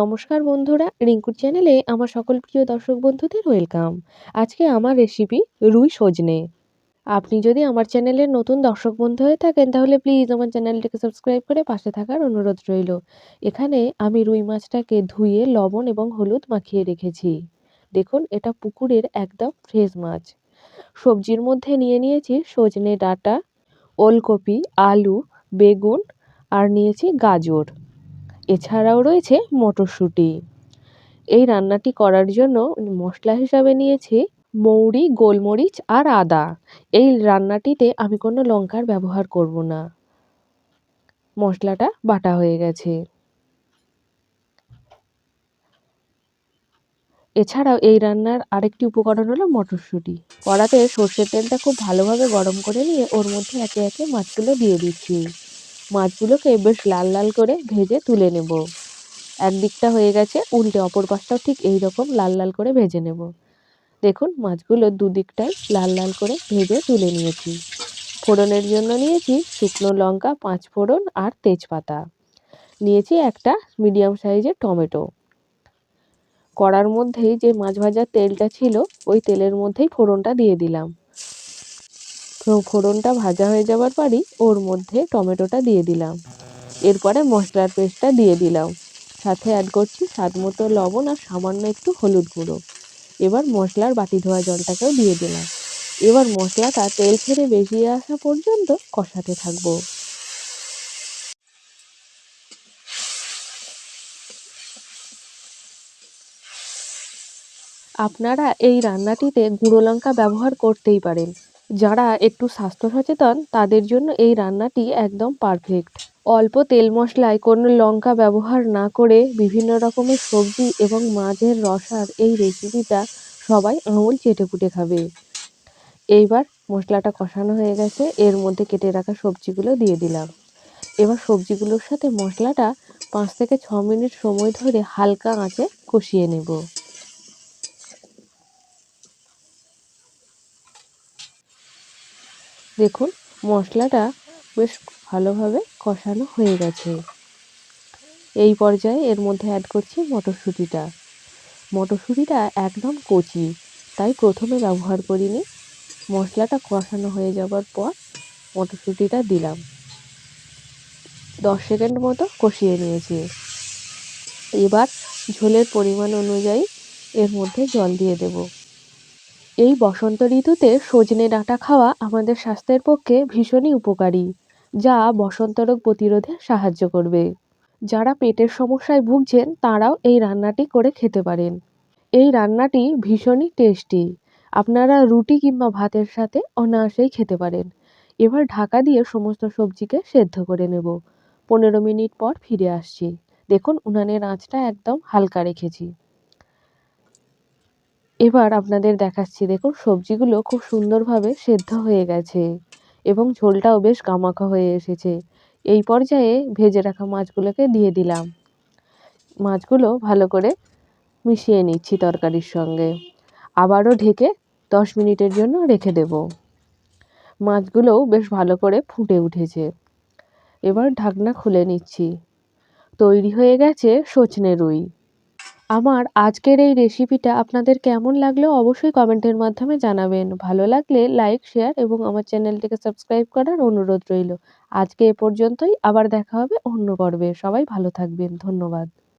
নমস্কার বন্ধুরা, রিঙ্কুর চ্যানেলে আমার সকল প্রিয় দর্শক বন্ধুদের ওয়েলকাম। আজকে আমার রেসিপি রুই সজনে। আপনি যদি আমার চ্যানেলের নতুন দর্শক বন্ধু হয়ে থাকেন, তাহলে প্লিজ আমার চ্যানেলটিকে সাবস্ক্রাইব করে পাশে থাকার অনুরোধ রইল। এখানে আমি রুই মাছটাকে ধুয়ে লবণ এবং হলুদ মাখিয়ে রেখেছি। দেখুন, এটা পুকুরের একদম ফ্রেশ মাছ। সবজির মধ্যে নিয়ে নিয়েছি সজনে ডাঁটা, ওলকপি, আলু, বেগুন, আর নিয়েছি গাজর। এছাড়াও রয়েছে মটরশুঁটি। এই রান্নাটি করার জন্য মশলা হিসাবে নিয়েছি মৌরি, গোলমরিচ আর আদা। এই রান্নাটিতে আমি কোনো লঙ্কার ব্যবহার করব না। মশলাটা বাটা হয়ে গেছে। এছাড়াও এই রান্নার আরেকটি উপকরণ হলো মটরশুঁটি। কড়াতে সর্ষের তেলটা খুব ভালোভাবে গরম করে নিয়ে ওর মধ্যে একে একে মাছগুলো দিয়ে দিচ্ছি। মাছগুলোকে বেশ লাল লাল করে ভেজে তুলে নেব। একদিকটা হয়ে গেছে, উল্টে অপর পাশটাও ঠিক এই রকম লাল লাল করে ভেজে নেব। দেখুন, মাছগুলো দুদিকটাই লাল লাল করে ভেজে তুলে নিয়েছি। ফোড়নের জন্য নিয়েছি শুকনো লঙ্কা, পাঁচ ফোড়ন আর তেজপাতা। নিয়েছি একটা মিডিয়াম সাইজের টমেটো। কড়ার মধ্যেই যে মাছ ভাজার তেলটা ছিল, ওই তেলের মধ্যেই ফোড়নটা দিয়ে দিলাম। ফোড়নটা ভাজা হয়ে যাওয়ার পরই ওর মধ্যে টমেটোটা দিয়ে দিলাম। এরপরে মশলার পেস্টটা দিয়ে দিলাম। সাথে অ্যাড করছি স্বাদ মতো লবণ আর সামান্য একটু হলুদ গুঁড়ো। এবার মশলার বাটি ধোয়া জলটাকেও দিয়ে দিলাম। এবার মশলাটা তেল ছেড়ে বেরিয়ে আসা পর্যন্ত কষাতে থাকব। আপনারা এই রান্নাটিতে গুঁড়ো লঙ্কা ব্যবহার করতেই পারেন। যারা একটু স্বাস্থ্য সচেতন তাদের জন্য এই রান্নাটি একদম পারফেক্ট অল্প তেল মশলায় কোনো লঙ্কা ব্যবহার না করে বিভিন্ন রকমের সবজি এবং মাছের রসার এই রেসিপিটা সবাই আঙুল চেটেপুটে খাবে। এইবার মশলাটা কষানো হয়ে গেছে, এর মধ্যে কেটে রাখা সবজিগুলো দিয়ে দিলাম। এবার সবজিগুলোর সাথে মশলাটা পাঁচ থেকে ছ মিনিট সময় ধরে হালকা আঁচে কষিয়ে নেব। দেখুন, মশলাটা বেশ ভালোভাবে কষানো হয়ে গেছে। এই পর্যায়ে এর মধ্যে অ্যাড করছি মটরশুঁটিটা। মটরশুঁটিটা একদম কচি, তাই প্রথমে ব্যবহার করিনি। মশলাটা কষানো হয়ে যাওয়ার পর মটরশুঁটিটা দিলাম। দশ সেকেন্ড মতো কষিয়ে নিয়েছি। এবার ঝোলের পরিমাণ অনুযায়ী এর মধ্যে জল দিয়ে দেবো। এই বসন্ত ঋতুতে সজনে ডাঁটা খাওয়া আমাদের স্বাস্থ্যের পক্ষে ভীষণই উপকারী, যা বসন্ত রোগ প্রতিরোধে সাহায্য করবে। যারা পেটের সমস্যায় ভুগছেন, তারাও এই রান্নাটি করে খেতে পারেন। এই রান্নাটি ভীষণই টেস্টি। আপনারা রুটি কিংবা ভাতের সাথে অনায়াসেই খেতে পারেন। এবার ঢাকা দিয়ে সমস্ত সবজিকে সেদ্ধ করে নেব। পনেরো মিনিট পর ফিরে আসছি। দেখুন, উনানের আঁচটা একদম হালকা রেখেছি। এবার আপনাদের দেখাচ্ছি, দেখুন সবজিগুলো খুব সুন্দরভাবে সেদ্ধ হয়ে গেছে এবং ঝোলটাও বেশ গামাখা হয়ে এসেছে। এই পর্যায়ে ভেজে রাখা মাছগুলোকে দিয়ে দিলাম। মাছগুলো ভালো করে মিশিয়ে নিচ্ছি তরকারির সঙ্গে। আবারও ঢেকে দশ মিনিটের জন্য রেখে দেব। মাছগুলোও বেশ ভালো করে ফুটে উঠেছে। এবার ঢাকনা খুলে নিচ্ছি। তৈরি হয়ে গেছে সজনে রুই। আমার আজকের এই রেসিপিটা আপনাদের কেমন লাগল অবশ্যই কমেন্টের মাধ্যমে জানাবেন। ভালো লাগলে লাইক শেয়ার এবং আমার চ্যানেলটিকে সাবস্ক্রাইব করার অনুরোধ রইল। আজকে এ পর্যন্তই, আবার দেখা হবে অন্য পর্বে। সবাই ভালো থাকবেন। ধন্যবাদ।